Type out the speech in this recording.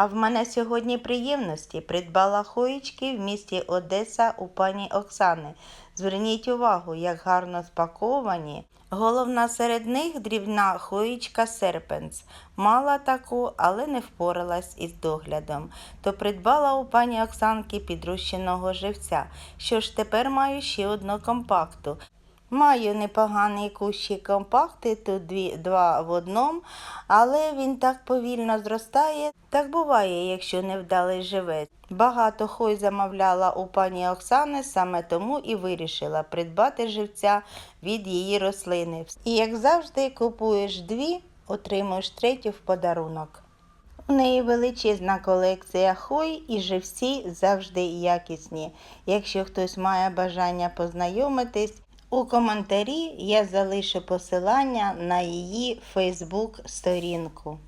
А в мене сьогодні приємності. Придбала хоїчки в місті Одеса у пані Оксани. Зверніть увагу, як гарно спаковані. Головна серед них дрібна хоїчка серпенс. Мала таку, але не впоралась із доглядом. То придбала у пані Оксанки підрощеного живця. Що ж тепер маю ще одну компакту. Маю непогані кущі компакти, тут дві, два в одному, але він так повільно зростає. Так буває, якщо невдалий живець. Багато хой замовляла у пані Оксани, саме тому і вирішила придбати живця від її рослини. І як завжди, купуєш дві, отримуєш третю в подарунок. У неї величезна колекція хой і живці завжди якісні. Якщо хтось має бажання познайомитись, у коментарі я залишу посилання на її Фейсбук сторінку.